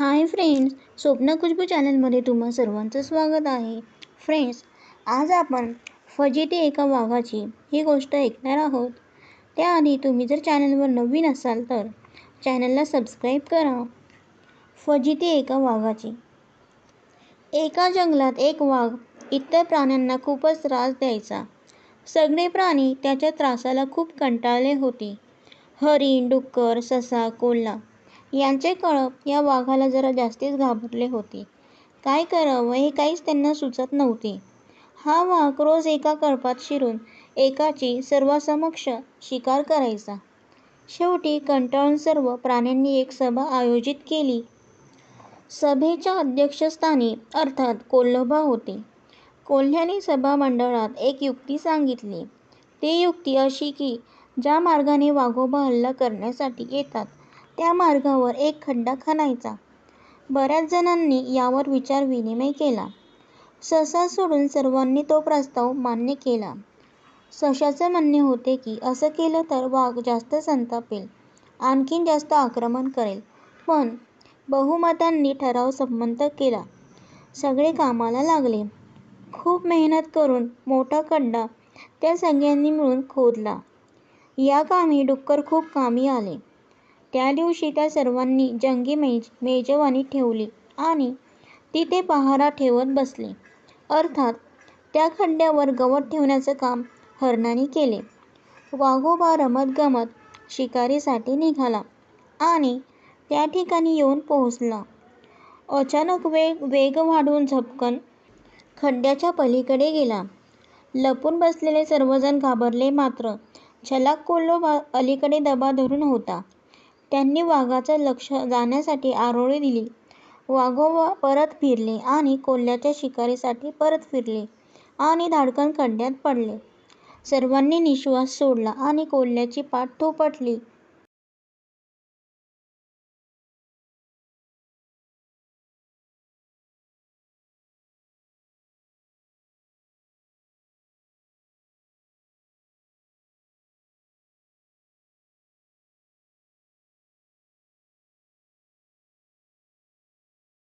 Hi friends स्वप्न खुशबू चॅनलमध्ये तुम्हा सर्वांचं स्वागत आहे. फ्रेंड्स आज आपण फजिती एका वाघाची ही गोष्ट ऐकणार आहोत. त्याआधी तुम्ही जर चॅनलवर नवीन असाल तर चॅनलला सबस्क्राईब करा. फजिती एका वाघाची. एका जंगलात एक वाघ इतर प्राण्यांना खूपच त्रास द्यायचा. सगळे प्राणी त्याच्या त्रासाला खूप कंटाळले होते. हरिण डुक्कर ससा कोल्हा यांचे कळप या वाघाला जरा जास्तीच घाबरले होते. काय करावं हे काहीच त्यांना सुचत नव्हते. हा वाघ रोज एका कळपात शिरून एकाची सर्वांसमक्ष शिकार करायचा. शेवटी कंटाळून सर्व प्राण्यांनी एक सभा आयोजित केली. सभेच्या अध्यक्षस्थानी अर्थात कोल्हबा होते. कोल्ह्याने सभामंडळात एक युक्ती सांगितली. ती युक्ती अशी की ज्या मार्गाने वाघोबा हल्ला करण्यासाठी येतात त्या मार्गावर एक खड्डा खणायचा. बऱ्याच जणांनी यावर विचारविनिमय केला. ससा सोडून सर्वांनी तो प्रस्ताव मान्य केला. सशाचं म्हणणे होते की असं केलं तर वाघ जास्त संतापेल आणखीन जास्त आक्रमण करेल. पण बहुमतांनी ठराव संमत केला. सगळे कामाला लागले. खूप मेहनत करून मोठा खड्डा त्या सगळ्यांनी मिळून खोदला. या कामी डुक्कर खूप कामी आले. त्या दिवशी त्या सर्वांनी जंगी मेज मेजवानी ठेवली आणि तिथे पहारा ठेवत बसले. अर्थात त्या खड्ड्यावर गवत ठेवण्याचं काम हरणाने केले. वाघोबा रमतगमत शिकारीसाठी निघाला आणि त्या ठिकाणी येऊन पोहोचला. अचानक वेग वेग वाढून झपकन खड्ड्याच्या पलीकडे गेला. लपून बसलेले सर्वजण घाबरले मात्र छलाक कोल्लोबा अलीकडे दबा धरून होता. त्यांनी वाघाचं लक्ष जाण्यासाठी आरोळी दिली. वाघोबा परत फिरले आणि कोल्ह्याच्या शिकारीसाठी परत फिरले आणि धाडकन खड्ड्यात पडले. सर्वांनी निश्वास सोडला आणि कोल्ह्याची पाठ थोपटली.